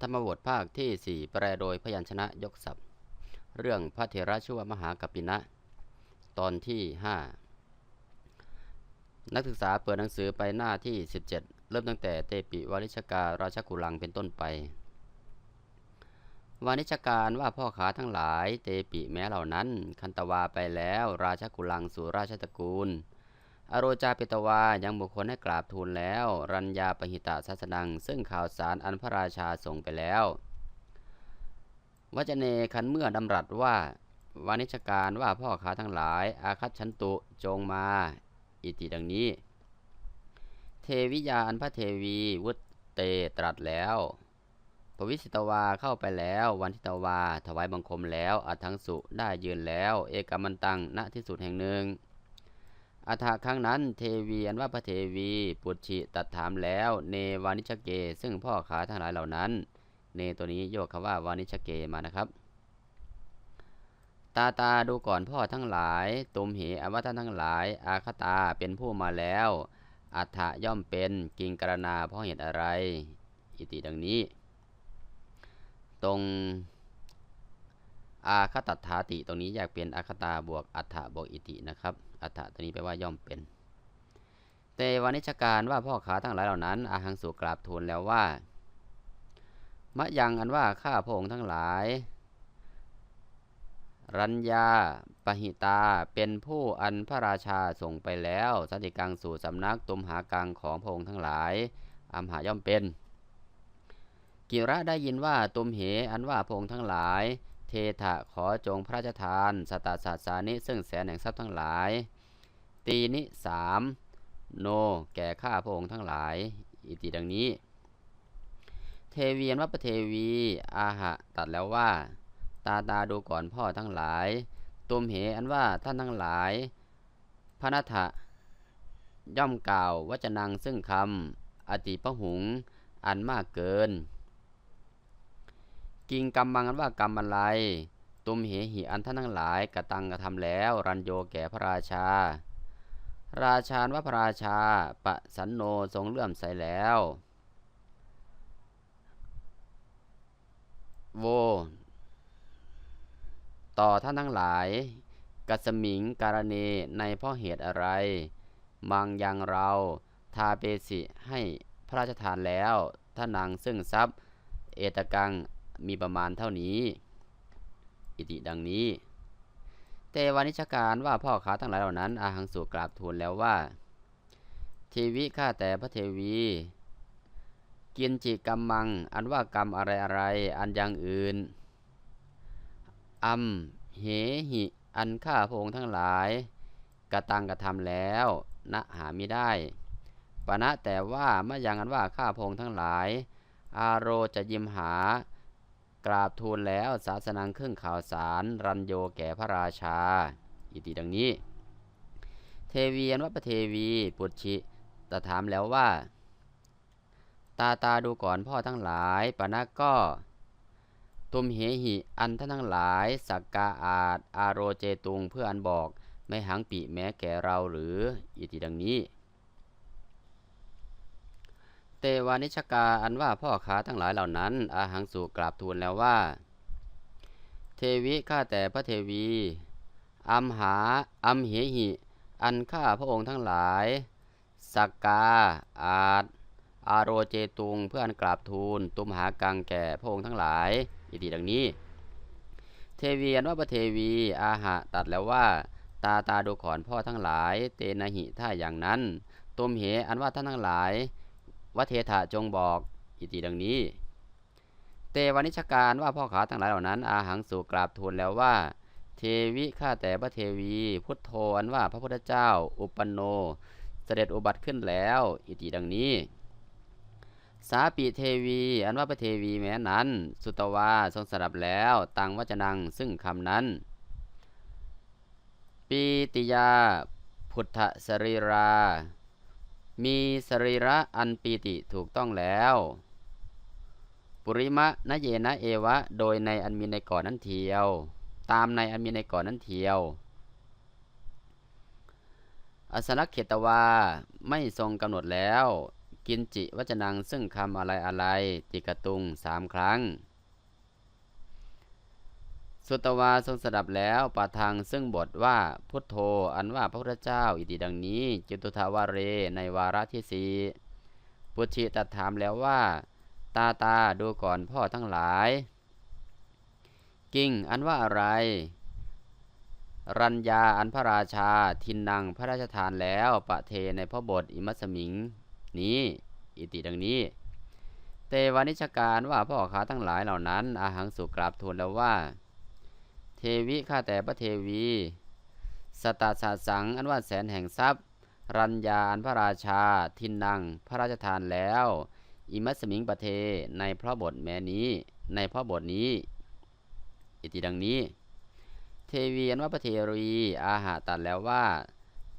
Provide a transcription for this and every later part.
ธรรมบทภาคที่ 4 แปลโดยพยัญชนะยกศัพท์ เรื่องพระเถระชั่วมหากปปินะ ตอนที่ 5 นักศึกษาเปิดหนังสือไปหน้าที่ 17 เริ่มตั้งแต่เตปิวานิชการราชกุลังเป็นต้นไป วานิชการว่าพ่อขาทั้งหลายเตปิแม้เหล่านั้น คันตวาไปแล้วราชกุลังสู่ราชตระกูล อโรจาเปตวายังบุคคลให้กราบทูลแล้ว รัญญาปหิตาสัสนัง ซึ่งข่าวสารอันพระราชาส่งไปแล้ว วจเนคันเมื่อดำรัสว่าวานิชการว่าพ่อขาทั้งหลาย อาคัตชันตุจงมา อิติดังนี้ เทวิยาอันพระเทวีวุตเตตรัสแล้วปวิสิตวาเข้าไปแล้ว วันทิตวา ถวายบังคมแล้วอัทังสุได้ยืนแล้ว เอกมันตังณที่สุดแห่งหนึ่ง อัฐครั้งนั้นเทวีอันว่าพระเทวีปุจฉิตัดถามแล้ว เนวานิชเก ซึ่งพ่อขาทั้งหลายเหล่านั้น เนตัวนี้โยกคำว่าวานิชเกมานะครับตาตาดูก่อนพ่อทั้งหลาย ตุมเหอวท่านทั้งหลาย อาคตาเป็นผู้มาแล้ว อัฏฐย่อมเป็นกิงกรณาเพราะเหตุอะไร อิติดังนี้ ตรงอาคตัตถาติตรงนี้อยากเป็นอาคตาบวกอัฏฐบวกอิตินะครับ อัฏฐตัวนี้แปลว่าย่อมเป็นเตวานิชการว่าพ่อขาทั้งหลายเหล่านั้น อาหังสุกราบทูลแล้วว่ามะยังอันว่าข้าพระองค์ทั้งหลาย รัญญาปหิตาเป็นผู้อันพระราชาส่งไปแล้วสันติกังสู่สำนักตุมหากังของพระองค์ทั้งหลายอัมหาย่อมเป็น กิระได้ยินว่าตุมเหอันว่าพระองค์ทั้งหลาย เทถะขอจงพระราชทาน สตาสาสานิซึ่งแสนแห่งทรัพย์ทั้งหลาย ตีนิสามโน แก่ข้าพระองค์ทั้งหลาย อิติดังนี้ เทวีนวัปเทวี อาหะ ตัดแล้วว่า ตาตาดูก่อนพ่อทั้งหลาย ตุมเหอันว่าท่านทั้งหลาย พระนัทะย่อมกล่าววจนังซึ่งคำอติพหุง อันมากเกิน กิงกรรมบังอันว่ากรรมอะไร ตุมเหหิอันท่านทั้งหลายกระตังกระทำแล้ว รันโยแก่พระราชา ราชาว่าพระราชาปะสันโนทรงเลื่อมใสแล้ว โว ต่อท่านทั้งหลาย กัสมิงการเนในเพราะเหตุอะไร มังยังเราทาเปสิให้พระราชทานแล้วท่านางซึ่งทรัพย์ เอตกังมีประมาณเท่านี้ อิติดังนี้ เตวานิชการว่าพ่อขาทั้งหลายเหล่านั้น อาหังสุกราบทูลแล้วว่าเทวิข้าแต่พระเทวี กินจิกรรมมัง อันว่ากรรมอะไรอะไร อันอย่างอื่น อัมเหหิ อันข้าพระองค์ทั้งหลาย กระตังกระทำแล้วณหาไม่ได้ปณะแต่ว่าเมื่อยังอันว่าข้าพงทั้งหลาย อาโรจะยิมหา กราบทูลแล้วศาสนังเครื่องข่าวสารรันโยแก่พระราชา อิติดังนี้ เทวีอนว่าพระเทวีปุจฉิตถามแล้วว่า ตาตาดูก่อนพ่อทั้งหลายปณะก็ตุมเหหิอันท่านทั้งหลายสักกาอาจอาโรเจตุงเพื่ออันบอกไม่หังปีแม้แก่เราหรืออิติดังนี้ วานิชกาอันว่าพ่อขาทั้งหลายเหล่านั้น อาหังสุกราบทูลแล้วว่า เทวิข้าแต่พระเทวีอัมหาอัมเหหิ อันข้าพระองค์ทั้งหลายสักกา อาจอาโรเจตุงเพื่ออันกราบทูล ตุมหากังแก่พระองค์ทั้งหลาย อิติดังนี้ เทวีอันว่าพระเทวี อาหะตัดแล้วว่า ตาตาดูขอนพ่อทั้งหลาย เตนะหิถ้าอย่างนั้นตุมเหอันว่าท่านทั้งหลาย วเทถะจงบอกอิติดังนี้เตวานิชการว่าพ่อขาทั้งหลายเหล่านั้น อาหังสู่กราบทูลแล้วว่า เทวิข้าแต่พระเทวี พุทโธอันว่าพระพุทธเจ้า อุปันโน เสด็จอุบัติขึ้นแล้ว อิติดังนี้ สาปีเทวี อันว่าพระเทวีแม้นั้น สุตวาทรงสดับแล้วตังวจนังซึ่งคำนั้น ปีติยาพุทธสรีรา มีสรีระอันปีติถูกต้องแล้ว ปุริมะนเยนะเอวะ โดยในอันมีในก่อนนั้นเทียว ตามในอันมีในก่อนนั้นเทียว อสนักเขตวาไม่ทรงกำหนดแล้ว กินจิวัจนังซึ่งคำอะไรอะไร ติกตุงสามครั้ง สุตวาทรงสดับแล้วปาทางซึ่งบทว่าพุทโธอันว่าพระพุทธเจ้าอิติดังนี้ จิตุทาวาเรในวาระที่สีปุชิตัดถามแล้วว่า ตาตาดูก่อนพ่อทั้งหลาย กิ่งอันว่าอะไร รัญญาอันพระราชาทินนังพระราชทานแล้วปะเทในพระบทอิมัสมิง นี้อิติดังนี้ เตวานิชการว่าพ่อขาทั้งหลายเหล่านั้น อาหังสุกราบทูลแล้วว่า วิข้าแต่พระเทวี สตาสาสัง อันว่าแสนแห่งทรัพย์ รัญญาอันพระราชา ทินนัง พระราชทานแล้ว อิมัสมิงปะเท ในพระบทแม้นี้ ในพระบทนี้ อิติดังนี้ เทวีอันว่าพระเทรีอาหาตัดแล้วว่า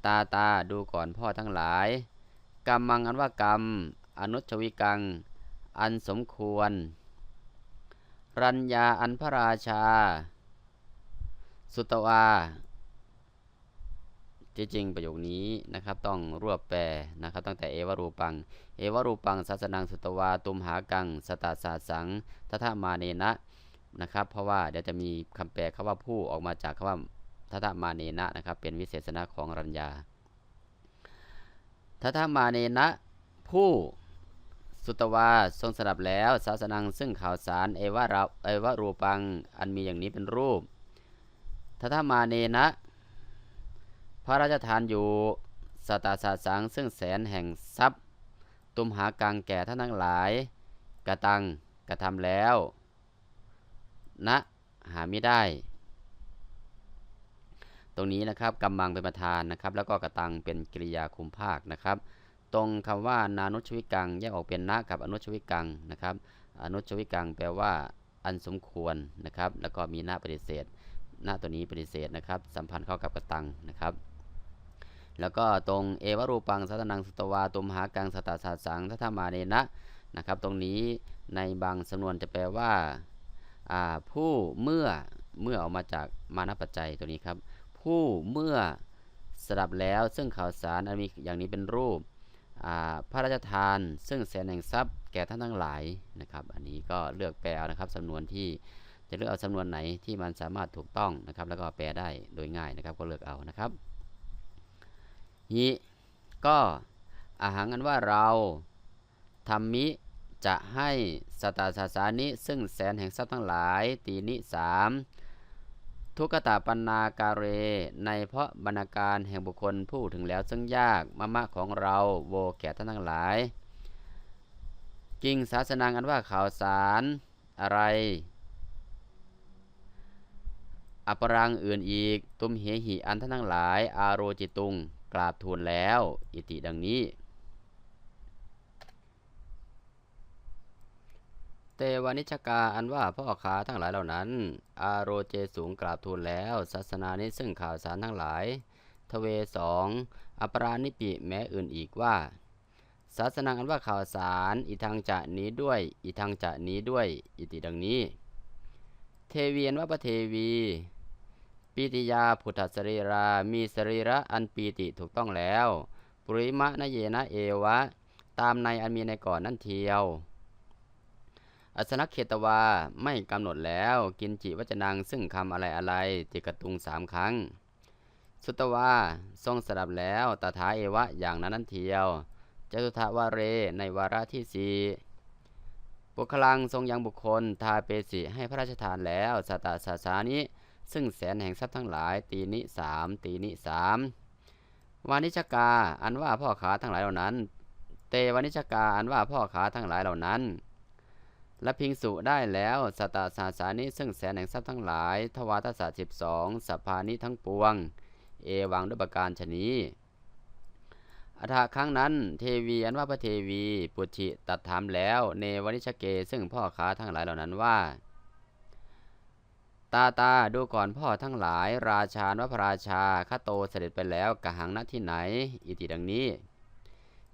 ตาตาดูก่อนพ่อทั้งหลาย กรรมังอันว่ากรรม อนุชวิกัง อันสมควร รัญญาอันพระราชา สุตวาที่จริงประโยคนี้นะครับต้องรวบแปลนะครับ ตั้งแต่เอวรูปัง เอวรูปังศาสนังสุตวาตุมหากังสตาสาสังทัทมาเนนะนะครับ เพราะว่าเดี๋ยวจะมีคำแปลคำว่าผู้ออกมาจากคำว่าทัทมาเนนะนะครับ เป็นวิเศษณะของรัญญาทัทมาเนนะ ผู้สุตวาทรงสดับแล้วศาสนังซึ่งข่าวสารเอวะราเอวรูปังอันมีอย่างนี้เป็นรูป ทัทมาเนนะ พระราชทานอยู่สตาสาสังซึ่งแสนแห่งทรัพย์ ตุมหากังแก่ท่านทั้งหลาย กระตังกระทำแล้วณหาไม่ได้ ตรงนี้นะครับกำมังเป็นประธานนะครับ แล้วก็กระตังเป็นกริยาคุมภาคนะครับ ตรงคำว่านานุชวิกังแยกออกเป็นนะกับอนุชวิกังนะครับ อนุชวิกังแปลว่าอันสมควรนะครับ แล้วก็มีน้าปฏิเสธ หน้าตัวนี้ปฏิเสธนะครับ สัมพันธ์เข้ากับกระตังนะครับ แล้วก็ตรงเอวรูปังสัตนังสตวาตุมหากังสตาสาสังทัตมาเนนะนะครับ ตรงนี้ในบางสำนวนจะแปลว่าผู้เมื่อเมื่อออกมาจากมานปัจจัยตัวนี้ครับ ผู้เมื่อสดับแล้วซึ่งข่าวสารอันมีอย่างนี้เป็นรูปพระราชทาน ซึ่งแสนแห่งทรัพย์แก่ท่านทั้งหลายนะครับ อันนี้ก็เลือกแปลนะครับสำนวนที่ จะเลือกเอาสำนวนไหนที่มันสามารถถูกต้องนะครับ แล้วก็แปลได้โดยง่ายนะครับ ก็เลือกเอานะครับนี้ก็อาหารกันว่าเราทำมิจะให้สตาสาสานิซึ่งแสนแห่งทรัพย์ทั้งหลาย ตีนิสามทุกตาปันนาการเร ในเพราะบรรณาการแห่งบุคคลผู้ถึงแล้วซึ่งยากมะมะของเราโวแก่ท่านทั้งหลาย กิ่งศาสนาอันว่าข่าวสารอะไร อปรังอื่นอีก ตุมเหหิอันท่านทั้งหลาย อาโรจิตุง กราบทูลแล้ว อิติดังนี้ เตวานิชกาอันว่าพ่อขาทั้งหลายเหล่านั้น อาโรเจสูงกราบทูลแล้วศาสนานี้ซึ่งข่าวสารทั้งหลาย ทเวสองอปรานิปิแม้อื่นอีกว่าศาสนาอันว่าข่าวสารอีทางจะนี้ด้วย อีทางจะนี้ด้วย อิติดังนี้ เทวีอันว่าพระเทวี ปีติยาพุทธสรีรา มีสรีระอันปีติถูกต้องแล้วปริมะนเยนะเอวะ ตามในอันมีในก่อนนั่นเทียว อัสนักเขตวาไม่กำหนดแล้ว กินจิวัจนังซึ่งคำอะไรอะไรติกตุงสามครั้ง สุตวาทรงสดับแล้วตถาเอวะอย่างนั้นนั่นเทียวจตุทาวาเรในวาระที่สี่บุคลังทรงยังบุคคลทาเปสิให้พระราชทานแล้วสตาสาสานี้ ซึ่งแสนแห่งทรัพย์ทั้งหลาย ตีนิสามตีนิสามวานิชกา อันว่าพ่อขาทั้งหลายเหล่านั้น เตวานิชกา อันว่าพ่อขาทั้งหลายเหล่านั้นและพิงสุได้แล้วสตาสาสานิซึ่งแสนแห่งทรัพย์ทั้งหลาย ทวารทศสิบสองสภานิทั้งปวง เอวังด้วยประการชนีอัฐาครั้งนั้นเทวีอันว่าพระเทวี ปุชิตัดถามแล้ว เนวนิชเก ซึ่งพ่อขาทั้งหลายเหล่านั้นว่า ตาตาดูก่อนพ่อทั้งหลาย ราชานวพระราชาข้าโตเสด็จไปแล้วกะหังณที่ไหน อิติดังนี้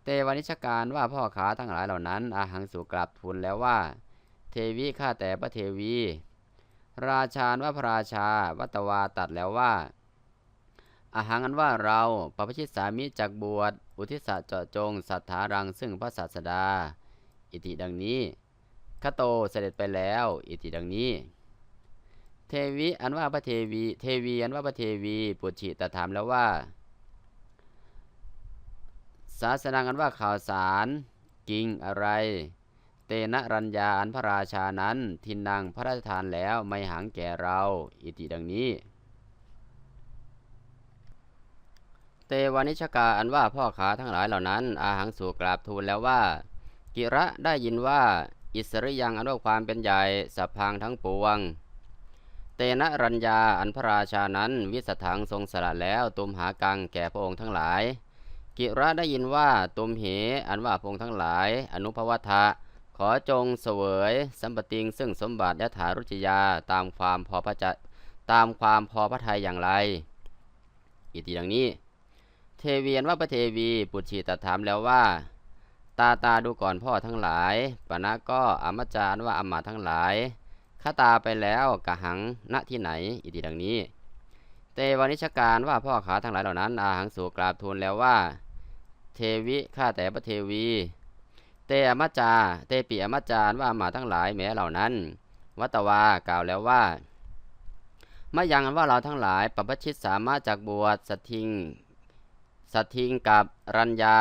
เตวานิชการว่าพ่อขาทั้งหลายเหล่านั้น อาหังสู่กลับทูลแล้วว่า เทวีข้าแต่พระเทวี ราชานวพระราชา วัตวาตัดแล้วว่า อาหารอันว่าเราปปชิตสามิจากบวช อุทิศเจาะจงสัทธารังซึ่งพระศาสดา อิติดังนี้ขะโตเสด็จไปแล้ว อิติดังนี้ ทวิอันว่าพระเทวี เทวีอันว่าพระเทวีปุจิตถามแล้วว่า ศาสนาอันว่าข่าวสารกิ่งอะไร เตนะรัญญาอันพระราชานั้น ทินนางพระราชทานแล้วไม่หังแก่เรา อิติดังนี้ เตวานิชกาอันว่าพ่อขาทั้งหลายเหล่านั้น อาหังสู่กราบทูลแล้วว่า กิระได้ยินว่า อิสริยังอันว่าความเป็นใหญ่สัพพังทั้งปวง เตนะรัญญาอันพระราชานั้นวิสถังทรงสละแล้วตุมหากังแก่พระองค์ทั้งหลาย กิระได้ยินว่าตุมเหอันว่าพระองค์ทั้งหลาย อนุภวัตะขอจงเสวยสัมปติงซึ่งสมบัติยถารุจยาตามความพอพระจะตามความพอพระทัยอย่างไรอิติดังนี้ เทวีอันว่าพระเทวีปุจฉีตรถามแล้วว่า ตาตาดูก่อนพ่อทั้งหลายปณะก็อมจารว่าอมมาทั้งหลาย ข้าตาไปแล้วกะหังณที่ไหน อิติดังนี้ เตวานิชการว่าพ่อขาทั้งหลายเหล่านั้น อาหังสู่กราบทูลแล้วว่า เทวิข้าแต่พระเทวี เตอมัจจา เตปิอมัจจารว่ามาทั้งหลายแม้เหล่านั้น วัตวากล่าวแล้วว่ามายังว่าเราทั้งหลายปปชิตสามารถจากบวชสัตทิงสัตทิงกับรัญญา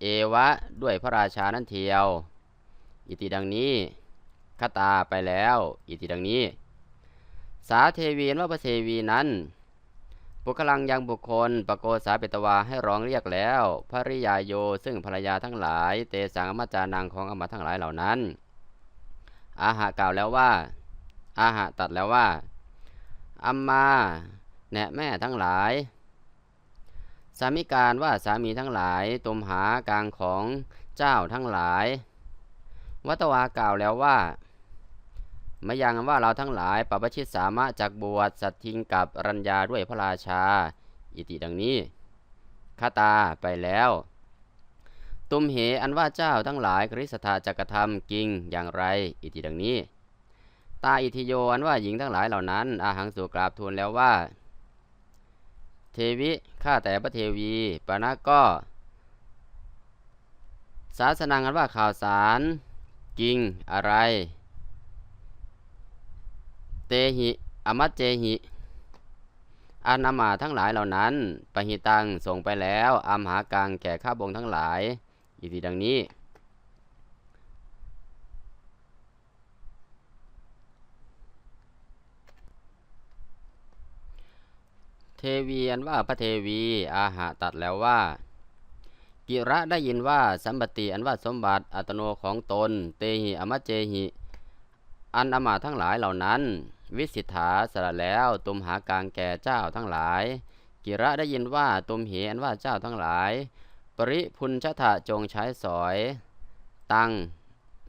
เอวะด้วยพระราชานั่นเทียว อิติดังนี้ คตาไปแล้วอิติดังนี้ สาเทวีนว่าพระเทวีนั้นปุคลังยังบุคคลปโกสาเปตวาให้ร้องเรียกแล้วภริยาโยซึ่งภรรยาทั้งหลาย เตสังอมจานังของอมทั้งหลายเหล่านั้น อาหากล่าวแล้วว่า อาหาตัดแล้วว่าอัมมาแนะแม่ทั้งหลาย สามิการว่าสามีทั้งหลายตุมหากลางของเจ้าทั้งหลาย วัตวากล่าวแล้วว่า มายังว่าเราทั้งหลายปปชิตสามารถจากบวชสัตทิงกับรัญญาด้วยพระราชา อิติดังนี้คาตาไปแล้ว ตุมเหอันว่าเจ้าทั้งหลายคริสตาจักรทำกิงอย่างไร อิติดังนี้ ตาอิทิโยอันว่าหญิงทั้งหลายเหล่านั้น อาหังสู่กราบทูลแล้วว่า เทวิข้าแต่พระเทวีปานะก็ศาสนาอันว่าข่าวสาร กิงอะไร เตหิอมัจเจหิอานามาทั้งหลายเหล่านั้นปหิตังส่งไปแล้วอามหากังแก่ข้าบงทั้งหลายอิติดังนี้ เทวีอันว่าพระเทวีอาหาตัดแล้วว่า กิระได้ยินว่าสัมปติอันว่าสมบัติอัตโนของตน เตหิอมัจเจหิ อันอมาทั้งหลายเหล่านั้น วิสิทธาสละแล้วตุมหากลางแก่เจ้าทั้งหลาย กิระได้ยินว่าตุมเหอันว่าเจ้าทั้งหลาย ปริพุนชะถะจงใช้สอย ตัง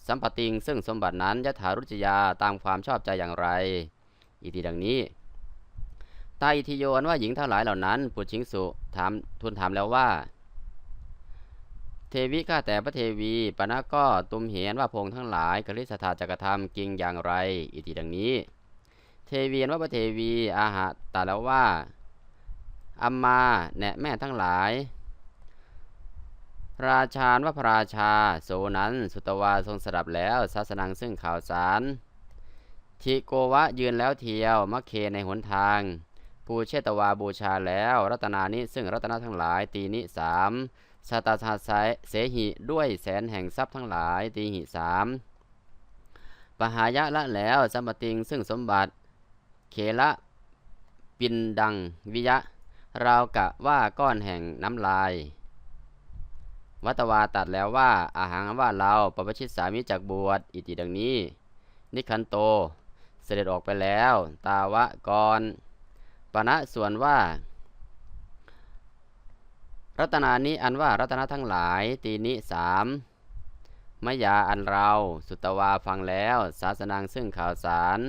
สัมปติงซึ่งสมบัตินั้นยถารุจยาตามความชอบใจอย่างไรอิติดังนี้ตาอิทิโยนว่าหญิงทั้งหลายเหล่านั้น ปุชิงสุถามทูลถามแล้วว่า เทวิข้าแต่พระเทวีปณะก็ตุมเหนว่าพงทั้งหลายกริสถาจักรธรรมกิงอย่างไรอิติดังนี้ เทวีนว่าพระเทวีอาหาตาแล้วว่าอัมมาแนะแม่ทั้งหลาย ราชาว่าพระราชา โสนั้นสุตวาทรงสดับแล้วศาสนังซึ่งข่าวสารทิโกวะยืนแล้วเทียวมัคเคในหนทาง ปูเชตวาบูชาแล้ว รัตนานิซึ่งรัตนาทั้งหลาย ตีนิสามชาตาชาสายเสหิด้วยแสนแห่งทรัพย์ทั้งหลาย ตีหิสามปหายะละแล้วสมปติงซึ่งสมบัติ เคละปินดังวิยะ ราวกะว่าก้อนแห่งน้ำลาย วัตวาตัดแล้วว่า อาหารว่าเราปปชิตสามิจากบวชอิติดังนี้ นิคันโต เสด็จออกไปแล้ว ตาวะกรปณะส่วนว่า รัตนานี้อันว่ารัตนาทั้งหลาย ตีนิสามมยาอันเรา สุตวาฟังแล้ว ศาสนางซึ่งข่าวสาร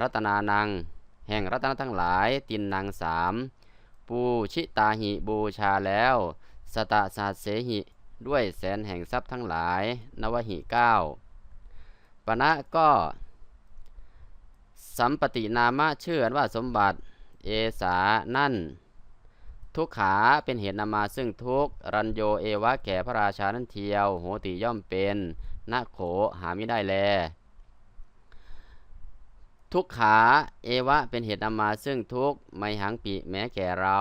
รัตนานัง แห่งรัตนทั้งหลายตินนางสามปูชิตาหิบูชาแล้ว สตะสาเสหิ ด้วยแสนแห่งทรัพย์ทั้งหลาย นวหิเก้าปณะก็ สัมปตินามะเชื่อว่าสมบัติ เอสานั่น ทุกขาเป็นเหตุนำมาซึ่งทุกรันโยเอวะแก่พระราชานั้นเทียว โหติย่อมเป็นนะโขหาไม่ได้แล ทุกขา เอวะเป็นเหตุนำมาซึ่งทุกไม่หังปีแม้แก่เรา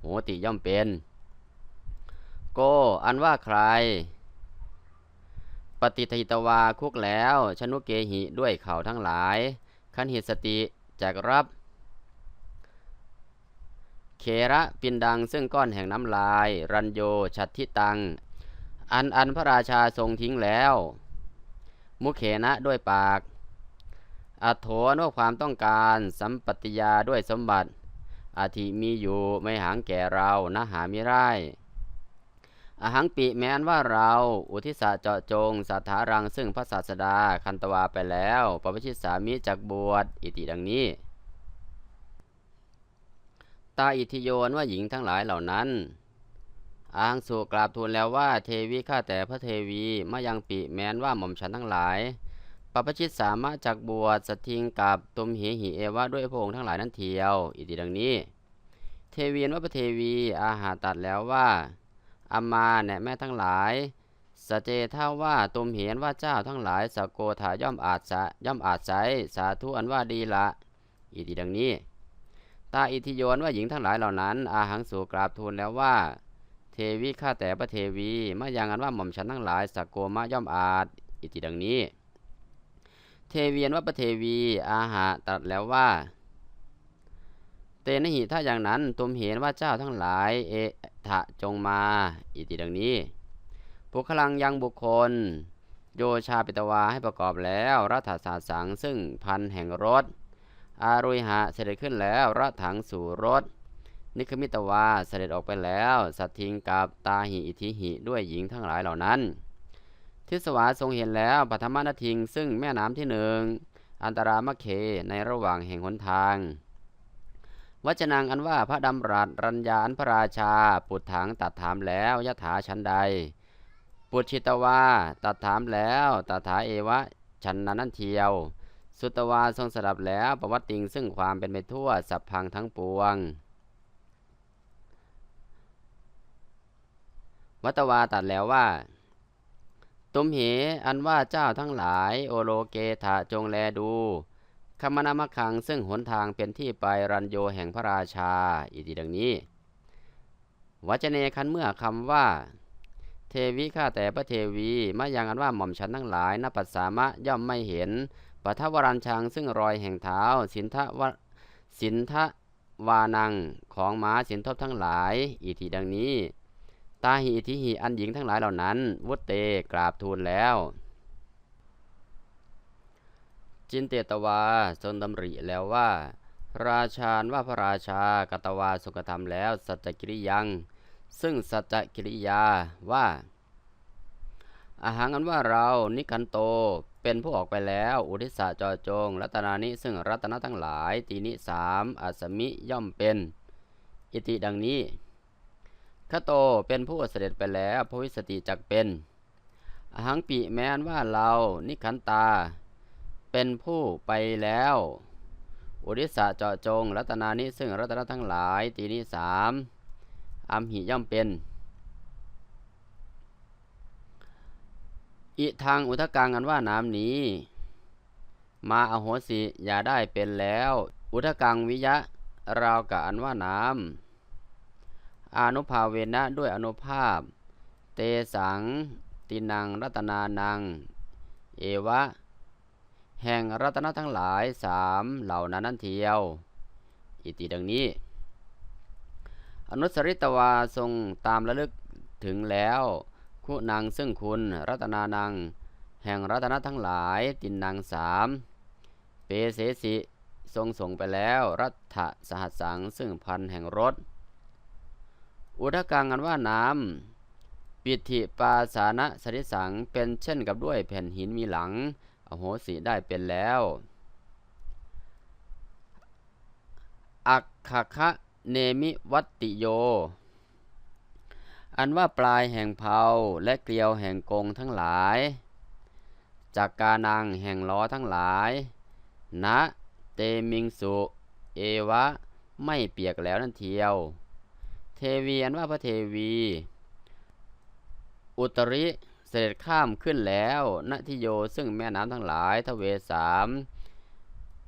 โหติย่อมเป็น โก อันว่าใคร ปฏิทิตวาคุกแล้ว ชนุเกหิด้วยเข่าทั้งหลาย ขันหิสติแจกรับเคระปินดังซึ่งก้อนแห่งน้ำลาย รันโยชัดทิตัง อันอันพระราชาทรงทิ้งแล้ว มุเขนะด้วยปาก อัโถนว่าความต้องการสัมปติยาด้วยสมบัติอาทิมีอยู่ไม่หางแก่เรานะหามิได้อหังปิแม้นว่าเรา อุทิศเจาะจงสัทธารังซึ่งพระศาสดาคันตวาไปแล้วปปชิตสามิจักบวชอิติดังนี้ ตาอิทิโยนว่าหญิงทั้งหลายเหล่านั้นอ้างสู่กราบทูลแล้วว่าเทวีข้าแต่พระเทวีมายังปิแม้นว่าหม่อมฉันทั้งหลาย ปปชิตสามารถจักบวชสทิงกับตุมเหหิเอวะด้วยพระองค์ทั้งหลายนั้นเทียว อิติดังนี้ เทวีนว่าพระเทวีอาหาตัดแล้วว่าอามาแน่แม่ทั้งหลายสเจท่าว่าตุมเห็นว่าเจ้าทั้งหลายสโกถาย่อมอาจสะย่อมอาจใสสาธุอันว่าดีละอิติดังนี้ ตาอิทิโยนว่าหญิงทั้งหลายเหล่านั้น อาหังสู่กราบทูลแล้วว่า เทวีข้าแต่พระเทวีมายังอันว่าหม่อมฉันทั้งหลายสโกมะย่อมอาจอิติดังนี้ เทวียนว่าพระเทวี อาหาตรัสแล้วว่า เตนหิถ้าอย่างนั้นตุมเห็นว่าเจ้าทั้งหลาย เอทะจงมา อิติดังนี้บุคลังยังบุคคล โยชาปิตวาให้ประกอบแล้วรัฐศาสสังซึ่งพันแห่งรถ อารุยหะเสด็จขึ้นแล้วรัถังสู่รถ นิคมิตวาเสด็จออกไปแล้ว สัตทิงกับตาหิอิทิหิด้วยหญิงทั้งหลายเหล่านั้น ทิสวาทรงเห็นแล้วปัทมนาทิง ซึ่งแม่น้ำที่หนึ่ง อันตรามะเคในระหว่างแห่งหนทาง วัจนังอันว่าพระดำรัสรัญญาอันพระราชา ปุถถังตัดถามแล้วยถาชั้นใด ปุชิตวาตัดถามแล้วตถาเอวะชันนันนเทียว สุตวาทรงสดับแล้วประวัติงซึ่งความเป็นไปทั่วสัพพังทั้งปวงวัตวาตัดแล้วว่า ตุมเห อันว่าเจ้าทั้งหลาย โอโลเกธาจงแลดู คมนามคังซึ่งหนทางเป็นที่ไปรันโยแห่งพระราชาอิติดังนี้ วัจเนคันเมื่อคำว่า เทวิข้าแต่พระเทวีมายังอันว่าหม่อมฉันทั้งหลายนปัสสามะย่อมไม่เห็นปัทวรัญชังซึ่งรอยแห่งเท้า สินทะวสินทวานังของม้าสินทบทั้งหลายอิทิดังนี้ ตาหิอิทิหิอันหญิงทั้งหลายเหล่านั้น วุตเตกราบทูลแล้ว จินเตตวาทรงดำริแล้วว่า ราชาว่าพระราชากตวาสุกธรรมแล้ว สัจกิริยัง ซึ่งสัจกิริยาว่าอาหารันว่าเรานิคันโตเป็นผู้ออกไปแล้ว อุทิศจอจง รัตนานิซึ่งรัตนทั้งหลาย ตีนิสามอัสมิย่อมเป็น อิติดังนี้ ขโตเป็นผู้เสด็จไปแล้วพระวิสติจักเป็นอหังปีแม้นว่าเรานิคันตา เป็นผู้ไปแล้ว อุริสะเจาะจง รัตนานิซึ่งรัตนทั้งหลายตีนี้สามอัมหิย่อมเป็นอิทางอุทกังอันว่าน้ำนี้ มาอโหสิอย่าได้เป็นแล้ว อุทกังวิยะราวกับอันว่าน้ำ อนุภาเวนะด้วยอนุภาพ เตสังตินังรัตนานัง เอวะ แห่งรัตนทั้งหลายสามเหล่านั้นนั่นเทียว อิติดังนี้ อนุสริตวาทรงตามระลึกถึงแล้ว คุณังซึ่งคุณรัตนานัง แห่งรัตนทั้งหลายตินนางสามเปเสสิทรงส่งไปแล้ว รัฐสหัสสังซึ่งพันแห่งรถ อุทกังอันว่าน้ำปิธิปาสานะสริสังเป็นเช่นกับด้วยแผ่นหินมีหลัง อโหสิได้เป็นแล้วอักขะเนมิวัตติโย อันว่าปลายแห่งเผาและเกลียวแห่งกงทั้งหลาย จากกานังแห่งล้อทั้งหลายณเตมิงสุ เอวะ ไม่เปียกแล้วนั่นเทียว ทวีอันว่าพระเทวี อุตริเสด็จข้ามขึ้นแล้วณทิโยซึ่งแม่น้ำทั้งหลายทเวสาม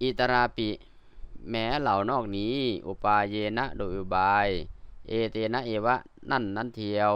อิตราปิ แม้เหล่านอกนี้ อุปาเยนะโดยอุบาย เอเตนะเอวะนั่นนั่นเทียว